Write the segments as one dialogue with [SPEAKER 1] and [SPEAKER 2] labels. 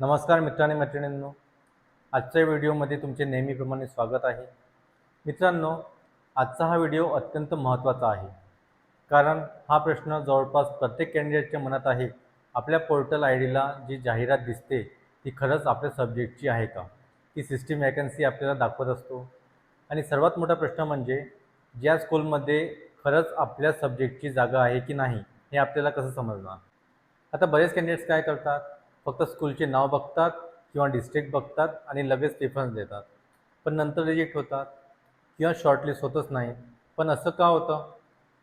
[SPEAKER 1] नमस्कार मित्रांनी मैत्रिणींनो. आजच्या व्हिडिओमध्ये तुमचे नेहमीप्रमाणे स्वागत आहे. मित्रांनो आजचा हा व्हिडिओ अत्यंत महत्त्वाचा आहे. कारण हा प्रश्न जवळपास प्रत्येक कॅन्डिडेटच्या मनात आहे. आपल्या पोर्टल आय डीला जी जाहिरात दिसते ती खरंच आपल्या सब्जेक्टची आहे का? ती सिस्टीम वॅकन्सी आपल्याला दाखवत असतो. आणि सर्वात मोठा प्रश्न म्हणजे ज्या स्कूलमध्ये खरंच आपल्या सब्जेक्टची जागा आहे की नाही हे आपल्याला कसं समजणार? आता बरेच कॅन्डिडेट्स काय करतात? फक्त स्कूलचे नाव बघतात किंवा डिस्ट्रिक्ट बघतात आणि लगेच प्रिफरन्स देतात. पण नंतर रिजेक्ट होतात किंवा शॉर्टलिस्ट होतच नाही. पण असं का होतं?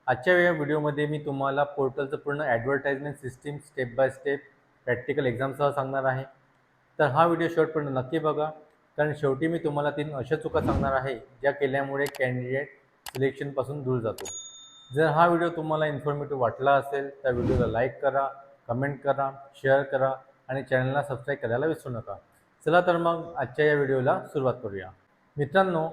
[SPEAKER 1] आजच्या या व्हिडिओमध्ये मी तुम्हाला पोर्टलचं पूर्ण advertisement system step by step practical एक्झामसह सांगणार आहे. तर हा व्हिडिओ शेवटपर्यंत नक्की बघा. कारण शेवटी मी तुम्हाला तीन अशा चुका सांगणार आहे ज्या केल्यामुळे कॅन्डिडेट सिलेक्शनपासून दूर जातो. जर हा व्हिडिओ तुम्हाला इन्फॉर्मेटिव्ह वाटला असेल तर व्हिडिओला लाईक करा कमेंट करा शेअर करा. आणि चॅनलला सबस्क्राईब करायला विसरू नका. चला तर मग आजच्या या व्हिडिओला सुरुवात करूया. मित्रांनो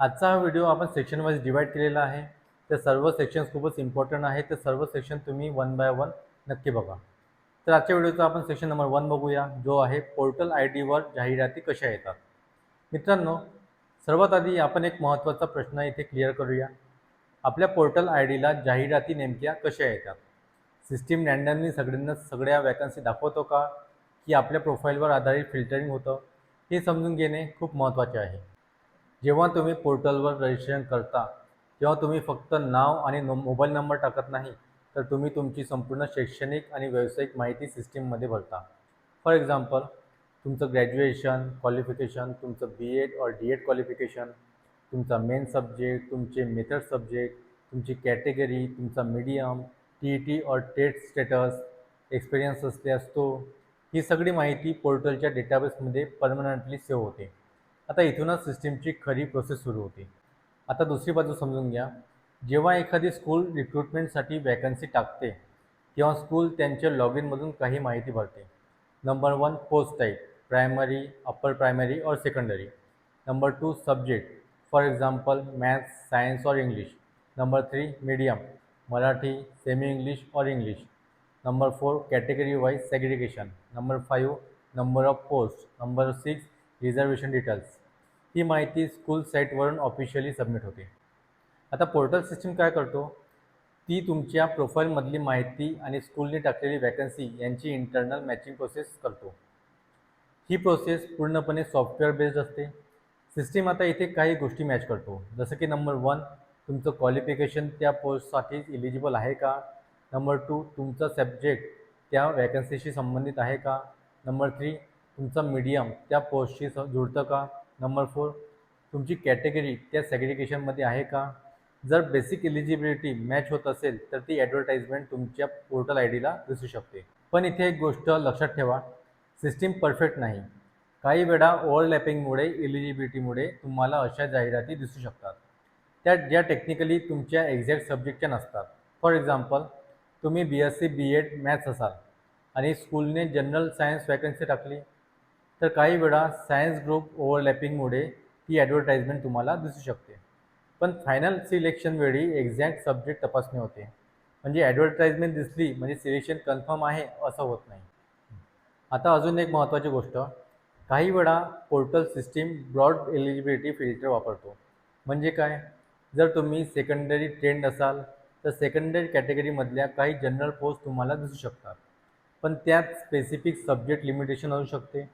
[SPEAKER 1] आजचा हा व्हिडिओ आपण सेक्शनवाईज डिवाईड केलेला आहे. तर सर्व सेक्शन्स खूपच इम्पॉर्टंट आहे तर सर्व सेक्शन तुम्ही वन बाय वन नक्की बघा. तर आजच्या व्हिडिओचा आपण सेक्शन नंबर वन बघूया जो आहे पोर्टल आय डीवर जाहिराती कशा येतात. मित्रांनो सर्वात आधी आपण एक महत्त्वाचा प्रश्न इथे क्लिअर करूया. आपल्या पोर्टल आय डीला जाहिराती नेमक्या कशा येतात? सिस्टीम रँडमली सगळ्यांना सगळ्या वॅकन्सी दाखवतो का? की आपल्या प्रोफाईलवर आधारित फिल्टरिंग होतं हे समजून घेणे खूप महत्त्वाचे आहे. जेव्हा तुम्ही पोर्टलवर रजिस्ट्रेशन करता तेव्हा तुम्ही फक्त नाव आणि नो मोबाईल नंबर टाकत नाही तर तुम्ही तुमची संपूर्ण शैक्षणिक आणि व्यावसायिक माहिती सिस्टीममध्ये भरता. फॉर एक्झाम्पल तुमचं ग्रॅज्युएशन क्वालिफिकेशन तुमचं बी एड और डी एड क्वालिफिकेशन तुमचा मेन सब्जेक्ट तुमचे मेथड सब्जेक्ट तुमची कॅटेगरी तुमचा मीडियम टी ई टी और टेट स्टेटस एक्सपिरियन्स असल्यास तो ही सगळी माहिती पोर्टलच्या डेटाबेसमध्ये परमनंटली सेव्ह होते. आता इथूनच सिस्टीमची खरी प्रोसेस सुरू होते. आता दुसरी बाजू समजून घ्या. जेव्हा एखादी स्कूल रिक्रुटमेंटसाठी वॅकन्सी टाकते तेव्हा स्कूल त्यांच्या लॉग इनमधून काही माहिती भरते. Number one post type primary upper primary और secondary. Number two subject for example maths science और English. Number three medium Marathi semi English और English. Number four category wise segregation number five number of post number six reservation details ही माहिती school साईटवरून officially submit होते. आता portal system काय करतो? ती तुमच्या प्रोफाईलमधली माहिती आणि स्कूलने टाकलेली वॅकन्सी यांची इंटरनल मॅचिंग प्रोसेस करतो. ही प्रोसेस पूर्णपणे सॉफ्टवेअर बेस्ड असते. सिस्टीम आता इथे काही गोष्टी मॅच करतो. जसं की नंबर वन तुमचं क्वालिफिकेशन त्या पोस्टसाठी इलिजिबल आहे का? नंबर टू तुमचा सब्जेक्ट त्या वॅकन्सीशी संबंधित आहे का? नंबर थ्री तुमचा मीडियम त्या पोस्टशी स जुळतं का? नंबर फोर तुमची कॅटेगरी त्या सेग्रिगेशनमध्ये आहे का? जर बेसिक एलिजिबिलिटी मॅच होत असेल तर ती ॲडव्हर्टाईजमेंट तुमच्या पोर्टल आय डीला दिसू शकते. पण इथे एक गोष्ट लक्षात ठेवा सिस्टीम परफेक्ट नाही. काही वेळा ओव्हरलॅपिंगमुळे एलिजिबिलिटीमुळे तुम्हाला अशा जाहिराती दिसू शकतात. त्या ज्या टेक्निकली तुमच्या एक्झॅक्ट सब्जेक्टच्या नसतात. फॉर एक्झाम्पल तुम्ही B S C B Ed maths असाल. आणि स्कूलने जनरल सायन्स वॅकन्सी टाकली. तर काही वेळा सायन्स ग्रुप ओव्हरलॅपिंगमुळे ती ॲडव्हर्टाईजमेंट तुम्हाला दिसू शकते. पण फायनल सिलेक्शन वेळी एक्झॅक्ट सब्जेक्ट तपासणी होते. म्हणजे ॲडव्हर्टाईजमेंट दिसली म्हणजे सिलेक्शन कन्फर्म आहे असं होत नाही. आता अजून एक महत्त्वाची गोष्ट. काही वेळा portal system broad eligibility filter वापरतो. म्हणजे काय? जर तुम्ही सेकंडरी ट्रेंड असाल तर सेकंडरी कॅटेगरीमधल्या काही जनरल पोस्ट तुम्हाला दिसू शकतात. पण त्यात स्पेसिफिक सब्जेक्ट लिमिटेशन असू शकते.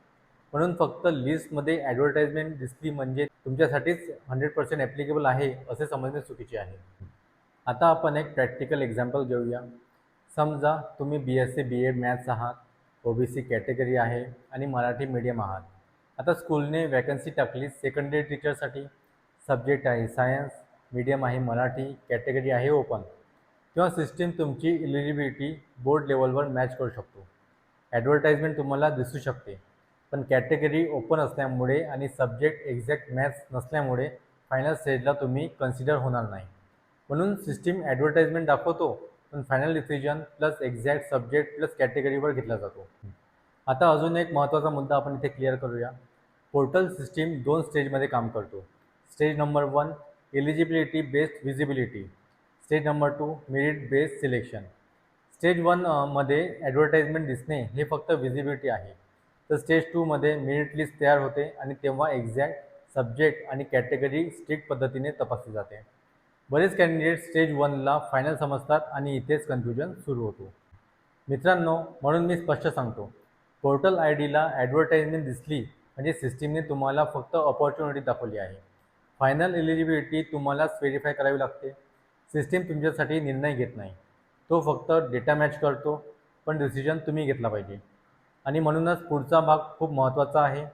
[SPEAKER 1] म्हणून फक्त लिस्टमध्ये ॲडव्हर्टाईजमेंट दिसली म्हणजे तुमच्यासाठीच हंड्रेड पर्सेंट ॲप्लिकेबल आहे असे समजणे चुकीचे आहे. आता आपण एक प्रॅक्टिकल एक्झाम्पल घेऊया. समजा तुम्ही B S C B Ed maths आहात ओ बी सी कॅटेगरी आहे आणि मराठी मीडियम आहात. आता स्कूलने वॅकन्सी टाकली सेकंडरी टीचरसाठी सब्जेक्ट आहे सायन्स मीडियम आहे मराठी कॅटेगरी आहे ओपन किंवा सिस्टीम तुमची इलिजिबिलिटी बोर्ड लेवलवर मॅच करू शकतो. ॲडव्हर्टाईजमेंट तुम्हाला दिसू शकते पण कॅटेगरी ओपन असल्यामुळे आणि सब्जेक्ट एक्झॅक्ट मॅच नसल्यामुळे फायनल स्टेजला तुम्ही कन्सिडर होणार नाही. म्हणून सिस्टीम ॲडव्हर्टाईजमेंट दाखवतो पण final decision plus exact subject plus कॅटेगरीवर घेतला जातो. आता अजून एक महत्त्वाचा मुद्दा आपण इथे क्लिअर करूया. पोर्टल सिस्टीम दोन स्टेजमध्ये काम करतो. Stage number one eligibility based visibility stage number two merit based selection stage वनमध्ये ॲडव्हर्टाईजमेंट दिसणे हे फक्त विजिबिलिटी आहे. तर स्टेज टूमध्ये मेरिट लिस्ट तयार होते आणि तेव्हा एक्झॅक्ट सब्जेक्ट आणि कॅटेगरी स्ट्रिक्ट पद्धतीने तपासली जाते. बरेच कॅन्डिडेट स्टेज वनला फायनल समजतात आणि इथेच कन्फ्युजन सुरू होतो. मित्रांनो म्हणून मी स्पष्ट सांगतो. पोर्टल आय डीला ॲडव्हर्टाइजमेंट दिसली म्हणजे सिस्टीमने तुम्हाला फक्त ऑपॉर्च्युनिटी दाखवली आहे. फायनल एलिजिबिलिटी तुम्हालाच व्हेरीफाय करावी लागते. सिस्टीम तुमच्यासाठी निर्णय घेत नाही. तो फक्त डेटा मॅच करतो पण डिसिजन तुम्ही घेतला पाहिजे. आणि म्हणूनच पुढचा भाग खूप महत्त्वाचा आहे.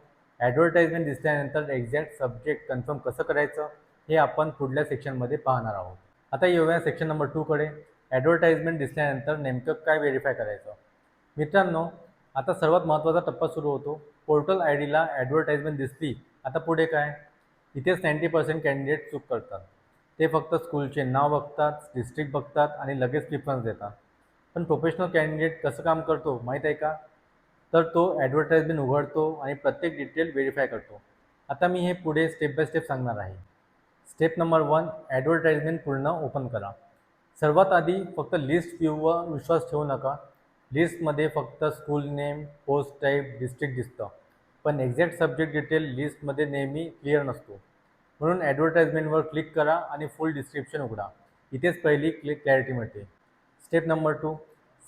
[SPEAKER 1] ॲडव्हर्टाइजमेंट दिसल्यानंतर एक्झॅक्ट सब्जेक्ट कन्फर्म कसं करायचं हे आपण पुढल्या सेक्शनमध्ये पाहणार आहोत. आता येऊया सेक्शन नंबर टूकडे ॲडव्हर्टाइजमेंट दिसल्यानंतर नेमकं काय व्हेरीफाय करायचं? मित्रांनो आता सर्वात महत्त्वाचा टप्पा सुरू होतो. पोर्टल आय डीला ॲडव्हर्टाईजमेंट दिसली आता पुढे काय? इथेच नाईंटी पर्सेंट कॅन्डिडेट चूक करतात. ते फक्त स्कूलचे नाव बघतात डिस्ट्रिक्ट बघतात आणि लगेच प्रिफरन्स देतात. पण प्रोफेशनल कॅन्डिडेट कसं काम करतो माहीत आहे का? तर तो ॲडव्हर्टाईजमेंट उघडतो आणि प्रत्येक डिटेल व्हेरीफाय करतो. आता मी हे पुढे स्टेप बाय स्टेप सांगणार आहे. स्टेप नंबर वन ॲडव्हर्टाइजमेंट पूर्ण ओपन करा. सर्वात आधी फक्त लिस्ट व्ह्यूवर विश्वास ठेवू नका. लिस्टमध्ये फक्त school name post type district दिसतं. पण एक्झॅक्ट सब्जेक्ट डिटेल लिस्टमध्ये नेहमी क्लिअर नसतो. म्हणून ॲडव्हर्टाइजमेंटवर क्लिक करा आणि फुल डिस्क्रिप्शन उघडा. इथेच पहिली क्लिक क्लॅरिटी मिळते. Step number two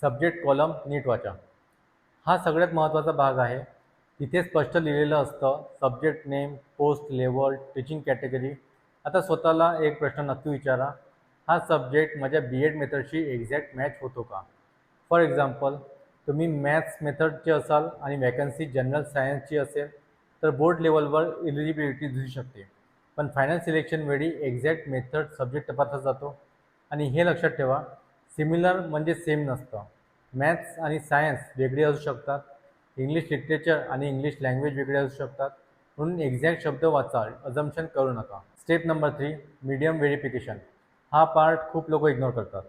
[SPEAKER 1] subject column नीट वाचा. हा सगळ्यात महत्त्वाचा भाग आहे. इथे स्पष्ट लिहिलेलं असतं subject name post level teaching category आता स्वतःला एक प्रश्न नक्की विचारा. हा सब्जेक्ट माझ्या बी एड मेथडशी एक्झॅक्ट मॅच होतो का? फॉर एक्झाम्पल तुम्ही मॅथ्स मेथडचे असाल आणि वॅकन्सी जनरल सायन्सची असेल तर बोर्ड लेवलवर इलिजिबिलिटी दिसू शकते. पण फायनल सिलेक्शन वेळी एक्झॅक्ट मेथड सब्जेक्ट तपासला जातो. आणि हे लक्षात ठेवा सिमिलर म्हणजे सेम नसतं. मॅथ्स आणि सायन्स वेगळे असू शकतात. इंग्लिश लिटरेचर आणि इंग्लिश लँग्वेज वेगळे असू शकतात. म्हणून एक्झॅक्ट शब्द वाचा अजम्पन करू नका. Step number three medium verification हा पार्ट खूप लोक इग्नोर करतात.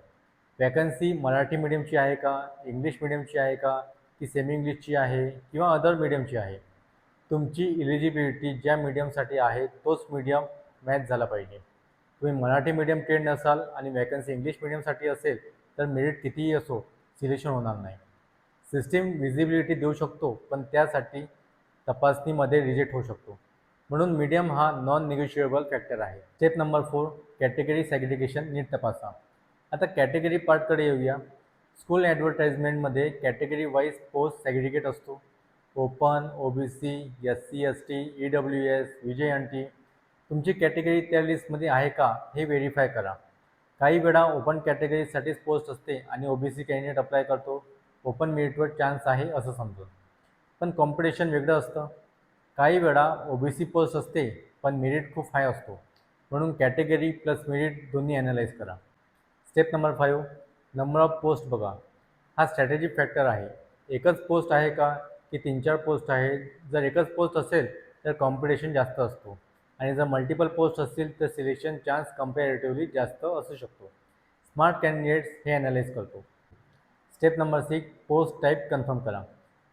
[SPEAKER 1] वॅकन्सी मराठी मीडियमची आहे का? इंग्लिश मिडियमची आहे का? की सेमी इंग्लिशची आहे? किंवा अदर मीडियमची आहे? तुमची इलिजिबिलिटी ज्या मीडियमसाठी आहे तोच मीडियम मॅच झाला पाहिजे. तुम्ही मराठी मीडियम ट्रेंड असाल आणि वॅकन्सी इंग्लिश मिडियमसाठी असेल तर मेरिट कितीही असो सिलेक्शन होणार नाही. सिस्टीम विजिबिलिटी देऊ शकतो पण त्यासाठी तपासणीमध्ये रिजेक्ट होऊ शकतो. म्हणून मीडियम हा नॉन निगोशिएबल फॅक्टर आहे. Step number four category segregation नीट तपासा. आता कॅटेगरी पार्टकडे येऊया. स्कूल ॲडव्हर्टाइजमेंटमध्ये कॅटेगरी वाईज पोस्ट सॅग्रिगेट असतो. Open O B C S C S T. E W S V J T तुमची कॅटेगरी त्या लिस्टमध्ये आहे का हे व्हेरीफाय करा. काही वेळा ओपन कॅटेगरीसाठीच पोस्ट असते आणि O B C candidate apply करतो. ओपन मेरिटवर चान्स आहे असं समजून. पण कॉम्पिटिशन वेगळं असतं. काही वेळा ओ बी सी पोस्ट असते पण मेरिट खूप हाय असतो. म्हणून कॅटेगरी प्लस मेरिट दोन्ही ॲनालाइज करा. Step number five number of post बघा. हा स्ट्रॅटेजिक फॅक्टर आहे. एकच पोस्ट आहे का? की तीन चार पोस्ट आहेत. जर एकच पोस्ट असेल तर कॉम्पिटिशन जास्त असतो. आणि जर मल्टिपल पोस्ट असतील तर सिलेक्शन चान्स कम्पॅरेटिव्हली जास्त असू शकतो. स्मार्ट कॅन्डिडेट्स हे ॲनालाइज करतो. Step number six post type confirm करा.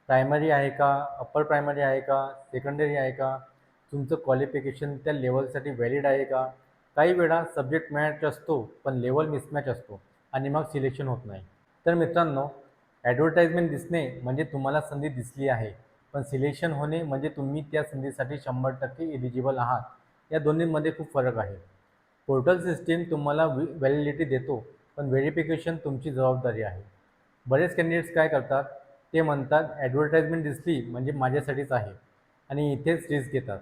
[SPEAKER 1] प्रायमरी आहे का? अप्पर प्रायमरी आहे का? सेकंडरी आहे का? तुमचं क्वालिफिकेशन त्या लेवलसाठी व्हॅलिड आहे का? काही वेळा सब्जेक्ट मॅच असतो पण लेवल मिसमॅच असतो. आणि मग सिलेक्शन होत नाही. तर मित्रांनो ॲडव्हर्टाईजमेंट दिसणे म्हणजे तुम्हाला संधी दिसली आहे. पण सिलेक्शन होणे म्हणजे तुम्ही त्या संधीसाठी शंभर टक्के इलिजिबल आहात. या दोन्हीमध्ये खूप फरक आहे. पोर्टल सिस्टीम तुम्हाला व्हॅलिडिटी देतो पण व्हेरिफिकेशन तुमची जबाबदारी आहे. बरेच कॅन्डिडेट्स काय करतात? ते म्हणतात ॲडव्हर्टाइजमेंट दिसली म्हणजे माझ्यासाठीच आहे. आणि इथेच रिस्क घेतात.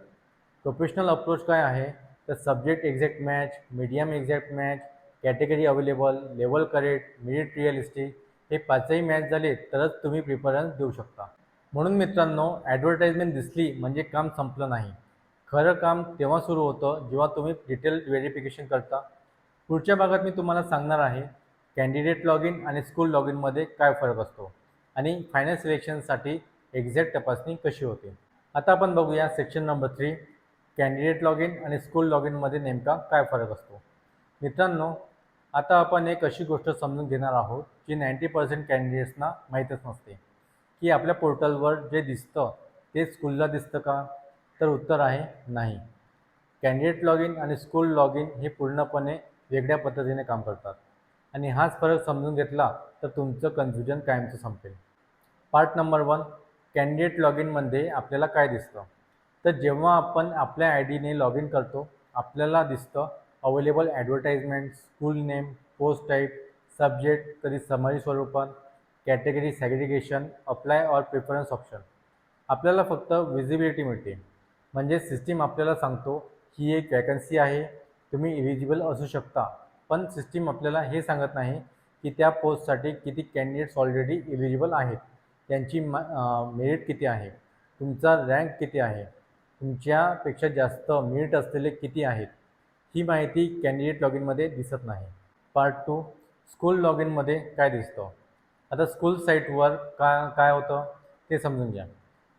[SPEAKER 1] प्रोफेशनल अप्रोच काय आहे? तर subject exact match medium exact match category available level correct merit realistic हे पाचही मॅच झाले तरच तुम्ही प्रिफरन्स देऊ शकता. म्हणून मित्रांनो ॲडव्हर्टाइजमेंट दिसली म्हणजे काम संपलं नाही. खरं काम तेव्हा सुरू होतं जेव्हा तुम्ही डिटेल व्हेरिफिकेशन करता. पुढच्या भागात मी तुम्हाला सांगणार आहे कॅन्डिडेट लॉग इन आणि स्कूल लॉग इनमध्ये काय फरक असतो आणि फायनल सिलेक्शनसाठी एक्झॅक्ट तपासणी कशी होते. आता आपण बघूया section number three candidate log in आणि स्कूल लॉग इनमध्ये नेमका काय फरक असतो. मित्रांनो आता आपण एक अशी गोष्ट समजून घेणार आहोत जी नाईंटी पर्सेंट कॅन्डिडेट्सना माहीतच नसते. की आपल्या पोर्टलवर जे दिसतं ते स्कूलला दिसतं का? तर उत्तर आहे नाही. कॅन्डिडेट लॉग इन आणि स्कूल लॉग इन हे पूर्णपणे वेगळ्या पद्धतीने काम करतात. आणि हाच फरक समजून घेतला तर तुमचं कन्फ्युजन कायमचं संपेल. Part number one candidate log इनमध्ये आपल्याला काय दिसतं? तर जेव्हा आपण आपल्या आय डीने लॉग इन करतो आपल्याला दिसतं available advertisement school name post type subject कधी समरी स्वरूपात category segregation apply or preference option आपल्याला फक्त विजिबिलिटी मिळते. म्हणजे सिस्टीम आपल्याला सांगतो ही एक वॅकन्सी आहे तुम्ही इलिजिबल असू शकता. पण सिस्टीम आपल्याला हे सांगत नाही की त्या पोस्टसाठी किती कॅन्डिडेट्स ऑलरेडी इलिजिबल आहेत. त्यांची म मेरिट किती आहे? तुमचा रँक किती आहे? तुमच्यापेक्षा जास्त मेरिट असलेले किती आहेत? ही माहिती कॅन्डिडेट लॉग इनमध्ये दिसत नाही. पार्ट टू स्कूल लॉग इनमध्ये काय दिसतं? आता स्कूल साईटवर काय काय होतं ते समजून घ्या.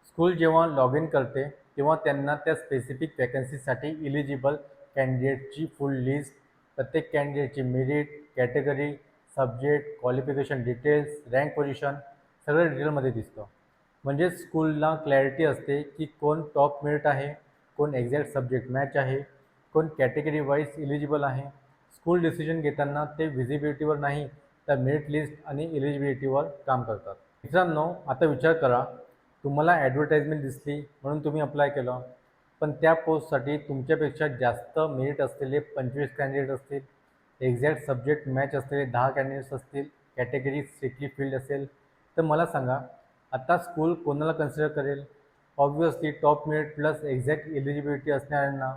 [SPEAKER 1] स्कूल जेव्हा लॉग इन करते तेव्हा त्यांना त्या स्पेसिफिक वॅकन्सीसाठी इलिजिबल कॅन्डिडेटची फुल लिस्ट प्रत्येक कॅन्डिडेटची merit category subject qualification details rank position सगळं डिटेलमध्ये दिसतं. म्हणजे स्कूलला क्लॅरिटी असते की कोण टॉप मेरिट आहे कोण एक्झॅक्ट सब्जेक्ट मॅच आहे कोण कॅटेगरी वाईज इलिजिबल आहे. स्कूल डिसिजन घेताना ते व्हिजिबिलिटीवर नाही तर मेरिट लिस्ट आणि इलिजिबिलिटीवर काम करतात. मित्रांनो आता विचार करा तुम्हाला ॲडव्हर्टाईजमेंट दिसली म्हणून तुम्ही अप्लाय केलं पण त्या पोस्टसाठी तुमच्यापेक्षा जास्त मेरिट असलेले पंचवीस कॅन्डिडेट असतील एक्झॅक्ट सब्जेक्ट मॅच असलेले दहा कॅन्डिडेट्स असतील कॅटेगरी स्ट्रिक्टली फील्ड असेल तर मला सांगा आता स्कूल कोणाला कन्सिडर करेल? Obviously top merit plus exact eligibility असणाऱ्यांना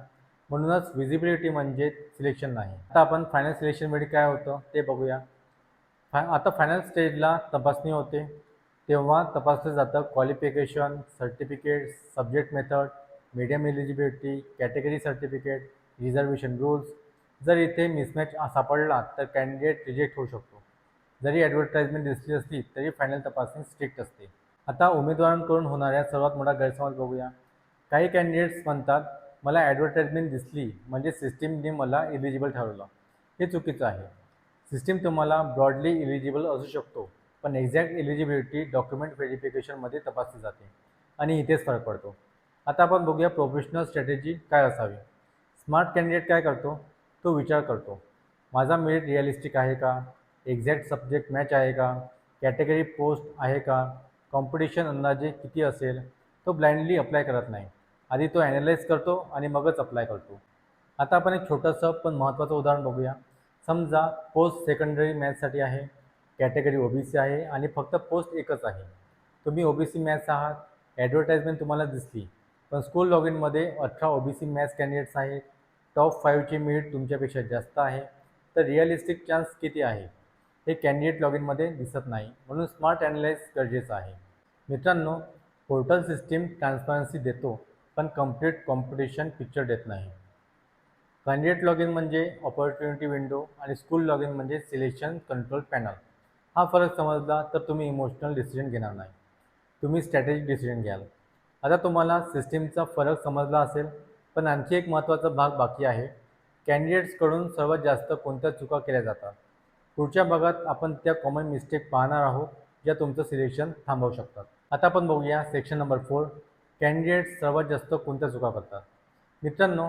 [SPEAKER 1] म्हणूनच विजिबिलिटी म्हणजे सिलेक्शन नाही. आता आपण फायनल सिलेक्शनमध्ये काय होतं ते बघूया. फाय आता फायनल स्टेजला तपासणी होते. तेव्हा तपासलं जातं qualification certificate subject method medium eligibility category certificate reservation rules जर इथे मिसमॅच सापडला तर कॅन्डिडेट रिजेक्ट होऊ शकतो. जरी ॲडव्हर्टाईजमेंट दिसली असली तरी फायनल तपासणी स्ट्रिक्ट असते. आता उमेदवारांकडून होणाऱ्या सर्वात मोठा गैरसमज बघूया. काही कॅन्डिडेट्स म्हणतात मला ॲडव्हर्टाईजमेंट दिसली म्हणजे सिस्टीमने मला इलिजिबल ठरवलं. हे चुकीचं आहे. सिस्टीम तुम्हाला ब्रॉडली इलिजिबल असू शकतो पण एक्झॅक्ट एलिजिबिलिटी डॉक्युमेंट व्हेरिफिकेशनमध्ये तपासली जाते. आणि इथेच फरक पडतो. आता आपण बघूया प्रोफेशनल स्ट्रॅटेजी काय असावी. स्मार्ट कॅन्डिडेट काय करतो? तो विचार करतो. माझा मेरिट रिअलिस्टिक आहे का? एक्झॅक्ट सब्जेक्ट मॅच आहे का? कॅटेगरी पोस्ट आहे का? कॉम्पिटिशन अंदाजे किती असेल? तो ब्लाइंडली अप्लाय करत नाही. आधी तो ॲनालाइज करतो आणि मगच अप्लाय करतो. आता आपण एक छोटंसं पण महत्त्वाचं उदाहरण बघूया. समजा पोस्ट सेकंडरी मॅथ्ससाठी आहे कॅटेगरी ओ बी सी आहे आणि फक्त पोस्ट एकच आहे. तुम्ही ओ बी सी मॅथ्स आहात ॲडव्हर्टाईजमेंट तुम्हाला दिसली. पण स्कूल लॉग इनमध्ये अठरा O B C maths candidates आहेत. टॉप फाईव्हची मेरिट तुमच्यापेक्षा जास्त आहे. तर रिअलिस्टिक चान्स किती आहे? हे कॅन्डिडेट लॉग इनमध्ये दिसत नाही. म्हणून स्मार्ट ॲनालाइज गरजेचं आहे. मित्रांनो पोर्टल सिस्टीम ट्रान्सपरन्सी देतो. पण कंप्लीट कॉम्पिटिशन पिक्चर देत नाही. कॅन्डिडेट लॉग इन म्हणजे ऑपॉर्च्युनिटी विंडो आणि स्कूल लॉग इन म्हणजे सिलेक्शन कंट्रोल पॅनल हा फरक समजला तर तुम्ही इमोशनल डिसिजन घेणार नाही. तुम्ही स्ट्रॅटेजिक डिसिजन घ्याल. आता तुम्हाला सिस्टीमचा फरक समजला असेल पण आणखी एक महत्त्वाचा भाग बाकी आहे. कॅन्डिडेट्सकडून सर्वात जास्त कोणत्या चुका केल्या जातात? पुढच्या भागात आपण त्या कॉमन मिस्टेक पाहणार आहोत ज्या तुमचं सिलेक्शन थांबवू शकतात. आता आपण बघूया सेक्शन नंबर फोर कॅन्डिडेट सर्वात जास्त कोणत्या चुका करतात? मित्रांनो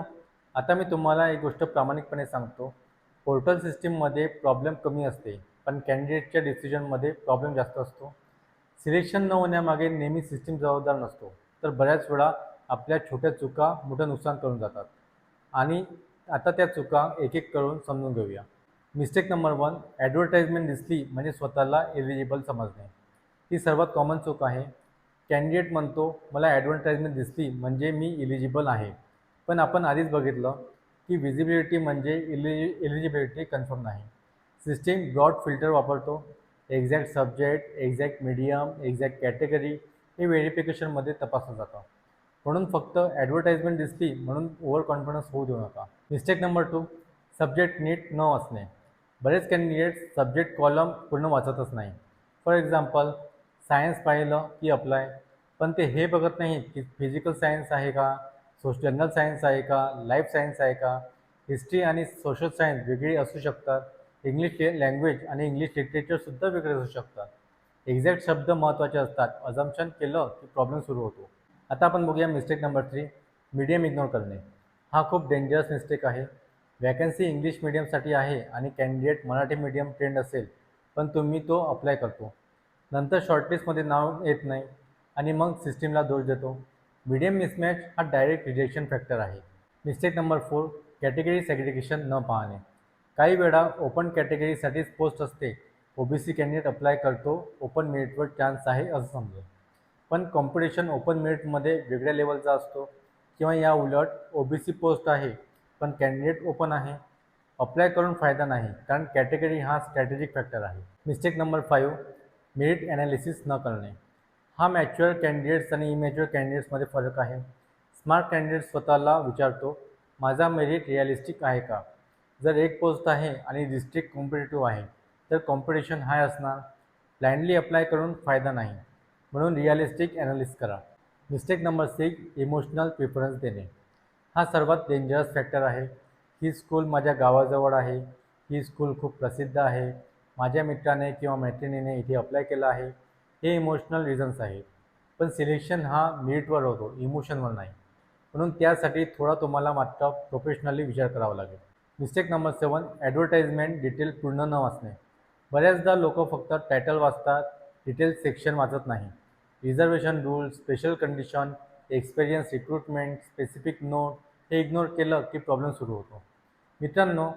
[SPEAKER 1] आता मी तुम्हाला एक गोष्ट प्रामाणिकपणे सांगतो. पोर्टल सिस्टीममध्ये प्रॉब्लेम कमी असते पण कॅन्डिडेटच्या डिसिजनमध्ये प्रॉब्लेम जास्त असतो. सिलेक्शन न होण्यामागे नेहमी सिस्टीम जबाबदार नसतो तर बऱ्याच वेळा आपल्या छोट्या चुका मोठं नुकसान करून जातात. आणि आता त्या चुका एक एक करून समजून घेऊया. मिस्टेक नंबर वन ॲडव्हर्टाईजमेंट दिसली म्हणजे स्वतःला एलिजिबल समजणे. ही सर्वात कॉमन चूक आहे. कॅन्डिडेट म्हणतो मला ॲडव्हर्टाईजमेंट दिसली म्हणजे मी इलिजिबल आहे. पण आपण आधीच बघितलं की विजिबिलिटी म्हणजे इलि एलिजिबिलिटी कन्फर्म नाही. सिस्टीम ब्रॉड फिल्टर वापरतो. Exact subject exact medium exact category हे व्हेरिफिकेशनमध्ये तपासलं जातं. म्हणून फक्त ॲडव्हर्टाईजमेंट दिसली म्हणून ओव्हर कॉन्फिडन्स होऊ देऊ नका. मिस्टेक नंबर टू सब्जेक्ट नीट न वाचणे बरेच कॅन्डिडेट्स सब्जेक्ट कॉलम पूर्ण वाचतच नाही. फॉर एक्झाम्पल सायन्स पाहिलं की अप्लाय पण ते हे बघत नाहीत की फिजिकल सायन्स आहे का सोश जनरल सायन्स आहे का लाईफ सायन्स आहे का? हिस्ट्री आणि सोशल सायन्स वेगळी असू शकतात. इंग्लिश लँग्वेज आणि इंग्लिश लिटरेचरसुद्धा वेगळे असू शकतात. एक्झॅक्ट शब्द महत्त्वाचे असतात. अजम्पशन केलं की प्रॉब्लेम सुरू होतो. आता आपण बघूया mistake number three medium ignore करणे. हा खूप डेंजरस मिस्टेक आहे. वॅकन्सी इंग्लिश मिडियमसाठी आहे आणि कॅन्डिडेट मराठी मीडियम ट्रेंड असेल पण तुम्ही तो अप्लाय करतो. नंतर शॉर्टलिस्टमध्ये नाव येत नाही आणि मग सिस्टीमला दोष देतो. मीडियम मिसमॅच हा डायरेक्ट रिजेक्शन फॅक्टर आहे. Mistake number four category segregation न पाहणे. काही वेळा ओपन कॅटेगरीसाठीच पोस्ट असते. O B C candidate apply करतो ओपन मेरिटवर चान्स आहे असं समजून पण कॉम्पिटिशन ओपन मेरिटमध्ये वेगळ्या लेवलचा असतो. किंवा या उलट ओ बी सी पोस्ट आहे पण कॅन्डिडेट ओपन आहे. अप्लाय करून फायदा नाही कारण कॅटेगरी हा स्ट्रॅटेजिक फॅक्टर आहे. Mistake number five merit analysis न करणे. हा मॅच्युअर कॅन्डिडेट्स आणि इमॅच्युअर कॅन्डिडेट्समध्ये फरक आहे. स्मार्ट कॅन्डिडेट स्वतःला विचारतो माझा मेरिट रिअलिस्टिक आहे का? जर एक पोस्ट आहे आणि डिस्ट्रिक्ट कॉम्पिटेटिव्ह आहे तर कॉम्पिटिशन हाय असणार. ब्लाइंडली अप्लाय करून फायदा नाही. म्हणून रिअलिस्टिक ॲनालिस करा. Mistake number six emotional preference देणे. हा सर्वात डेंजरस फॅक्टर आहे. ही स्कूल माझ्या गावाजवळ आहे. ही स्कूल खूप प्रसिद्ध आहे. माझ्या मित्राने किंवा मैत्रिणीने इथे अप्लाय केलं आहे. हे इमोशनल रिझन्स आहेत. पण सिलेक्शन हा मेरिटवर होतो इमोशनवर नाही. म्हणून त्यासाठी थोडा तुम्हाला मात्र प्रोफेशनली विचार करावा लागेल. Mistake number seven advertisement detail पूर्ण न वाचणे. बऱ्याचदा लोक फक्त टायटल वाचतात डिटेल सेक्शन वाचत नाही. Reservation rule special condition experience recruitment specific note हे इग्नोर केलं की प्रॉब्लेम सुरू होतो. मित्रांनो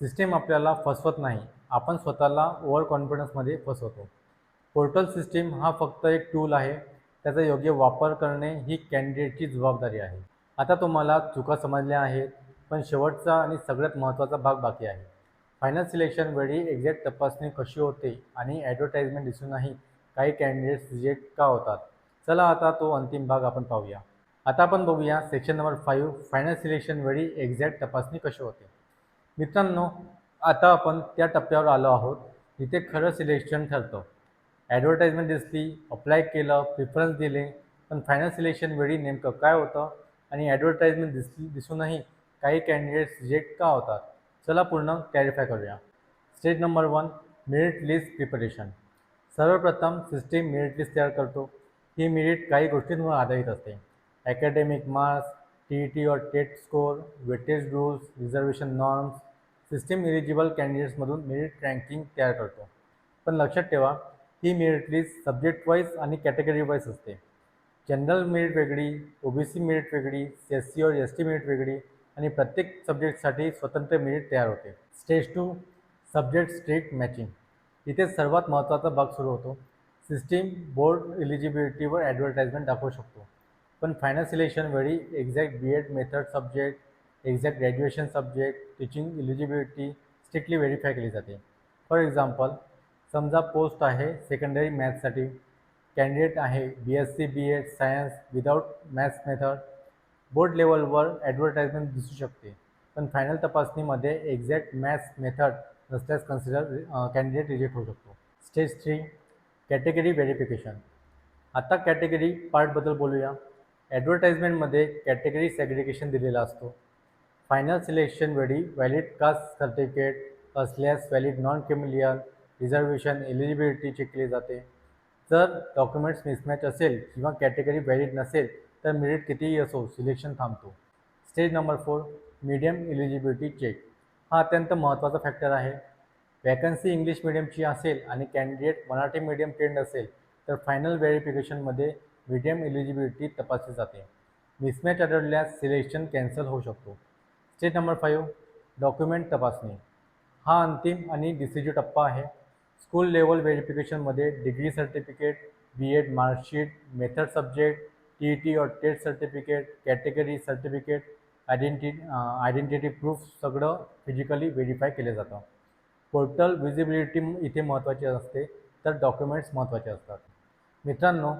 [SPEAKER 1] सिस्टीम आपल्याला फसवत नाही. आपण स्वतःला ओव्हर कॉन्फिडन्समध्ये फसवतो. पोर्टल सिस्टीम हा फक्त एक टूल आहे. त्याचा योग्य वापर करणे ही कॅन्डिडेटची जबाबदारी आहे. आता तुम्हाला चुका समजल्या आहेत पण शेवटचा आणि सगळ्यात महत्त्वाचा भाग बाकी आहे. फायनल सिलेक्शन वेळी एक्झॅक्ट तपासणी कशी होते आणि ॲडव्हर्टाईजमेंट दिसूनही काही कॅन्डिडेट्स रिजेक्ट का होतात? चला आता तो अंतिम भाग आपण पाहूया. आता आपण बघूया section number five final selection वेळी एक्झॅक्ट तपासणी कशी होते. मित्रांनो आता आपण त्या टप्प्यावर आलो आहोत जिथे खरं सिलेक्शन ठरतं. ॲडव्हर्टाईजमेंट दिसली अप्लाय केलं प्रिफरन्स दिले पण फायनल सिलेक्शन वेळी नेमकं काय होतं? आणि ॲडव्हर्टाईजमेंट दिसली दिसूनही काही कॅन्डिडेट्स रिजेक्ट का होतात? चला पूर्ण क्लॅरिफाय करूया. Stage number one merit list preparation सर्वप्रथम सिस्टीम मेरिट लिस्ट तयार करतो. ही मेरिट काही गोष्टींवर आधारित असते. Academic marks T E T और TET score weightage rules reservation norms system eligible कॅन्डिडेट्समधून merit ranking तयार करतो. पण लक्षात ठेवा ही मेरिट लिस्ट सब्जेक्ट वाईज आणि कॅटेगरी वाईज असते. जनरल मेरिट वेगळी ओ बी सी मेरिट वेगळी एस सी और एस टी मेरिट वेगळी आणि प्रत्येक सब्जेक्टसाठी स्वतंत्र मेरिट तयार होते. Stage two subject strict matching इथे सर्वात महत्त्वाचा भाग सुरू होतो. सिस्टीम बोर्ड एलिजिबिलिटीवर ॲडव्हर्टाईजमेंट दाखवू शकतो. पण फायनल सिलेक्शन वेळी exact B Ed method subject exact graduation subject teaching eligibility strictly verify केली जाते. फॉर एक्झाम्पल समजा पोस्ट आहे सेकंडरी मॅथ्ससाठी कॅन्डिडेट आहे B S C B Ed science without maths method board लेवलवर ॲडव्हर्टाईजमेंट दिसू शकते पण फायनल तपासणीमध्ये एक्झॅक्ट मॅथ्स मेथड नसल्यास कन्सिडर कॅन्डिडेट रिजेक्ट होऊ शकतो. स्टेज थ्री कॅटेगरी व्हेरिफिकेशन आता कॅटेगरी पार्टबद्दल बोलूया. ॲडव्हर्टाईजमेंटमध्ये कॅटेगरी सेग्रिगेशन दिलेला असतो. फायनल सिलेक्शन वेळी व्हॅलिड कास्ट सर्टिफिकेट असल्यास valid non creamy layer reservation eligibility check केली जाते. जर डॉक्युमेंट्स मिसमॅच असेल किंवा कॅटेगरी व्हॅलिड नसेल तर मेरिट कितीही असो सिलेक्शन थांबतो. Stage number four medium eligibility check हा अत्यंत महत्त्वाचा फॅक्टर आहे. वॅकन्सी इंग्लिश मिडियमची असेल आणि कॅन्डिडेट मराठी मीडियम ट्रेंड असेल तर फायनल व्हेरिफिकेशनमध्ये मीडियम एलिजिबिलिटी तपासली जाते. मिसमॅच आढळल्यास सिलेक्शन कॅन्सल होऊ शकतो. स्टेज नंबर फाईव्ह डॉक्युमेंट तपासणी. हा अंतिम आणि डिसिजिव्ह टप्पा आहे. School level व्हेरिफिकेशनमध्ये degree certificate B Ed marksheet method subject T E T और टेट सर्टिफिकेट कॅटेगरी सर्टिफिकेट आयडेंटि आयडेंटिटी प्रूफ सगळं फिजिकली व्हेरीफाय केलं जातं. पोर्टल विजिबिलिटी इथे महत्त्वाची असते तर डॉक्युमेंट्स महत्त्वाचे असतात. मित्रांनो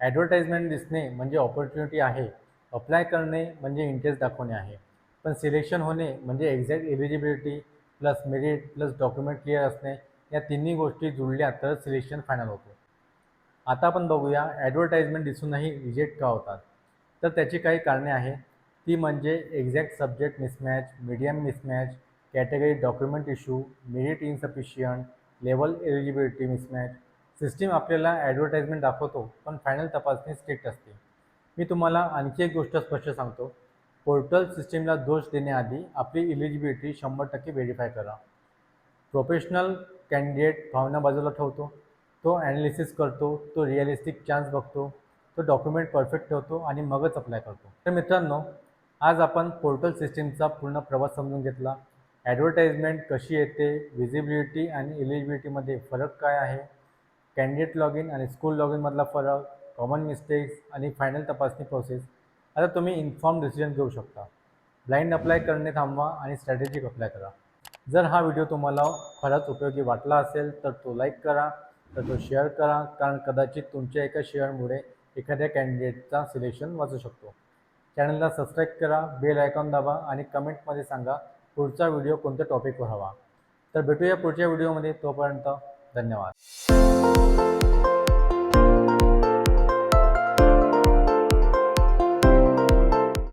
[SPEAKER 1] ॲडव्हर्टाईजमेंट दिसणे म्हणजे ऑपॉर्च्युनिटी आहे. अप्लाय करणे म्हणजे इंटरेस्ट दाखवणे आहे. पण सिलेक्शन होणे म्हणजे exact eligibility plus merit plus document clear असणे या तिन्ही गोष्टी जुळल्या तर सिलेक्शन फायनल होतो. आता आपण बघूया ॲडव्हर्टाईजमेंट दिसूनही रिजेक्ट का होतात? तर त्याची काही कारणे आहेत. ती म्हणजे exact subject mismatch medium mismatch category document issue merit insufficient level eligibility mismatch system आपल्याला ॲडव्हर्टाईजमेंट दाखवतो पण फायनल तपासणी स्ट्रिक्ट असते. मी तुम्हाला आणखी एक गोष्ट स्पष्ट सांगतो. पोर्टल सिस्टीमला दोष देण्याआधी आपली इलिजिबिलिटी शंभर टक्के व्हेरीफाय करा. प्रोफेशनल कॅन्डिडेट भावना बाजूला ठेवतो. तो ॲनालिसिस करतो तो रिअलिस्टिक चान्स बघतो तो डॉक्युमेंट परफेक्ट ठेवतो आणि मगच अप्लाय करतो. तर मित्रांनो आज आपण पोर्टल सिस्टीमचा पूर्ण प्रवास समजून घेतला. ॲडव्हर्टाईजमेंट कशी येते विजिबिलिटी आणि इलिजिबिलिटीमध्ये फरक काय आहे कॅन्डिडेट लॉग इन आणि स्कूल लॉग इनमधला फरक कॉमन मिस्टेक्स आणि फायनल तपासणी प्रोसेस आता तुम्ही इन्फॉर्म डिसिजन घेऊ शकता. ब्लाइंड अप्लाय करणे थांबवा आणि स्ट्रॅटेजिक अप्लाय करा. जर हा व्हिडिओ तुम्हाला खरंच उपयोगी वाटला असेल तर तो लाईक करा तर तो शेअर करा कारण कदाचित तुमच्या एका शेअरमुळे एखाद्या कॅन्डिडेटचा सिलेक्शन वाचू शकतो. चॅनलला सबस्क्राईब करा बेल आयकॉन दाबा आणि कमेंटमध्ये सांगा पुढचा व्हिडिओ कोणत्या टॉपिकवर हवा. तर भेटूया पुढच्या व्हिडिओमध्ये तोपर्यंत धन्यवाद.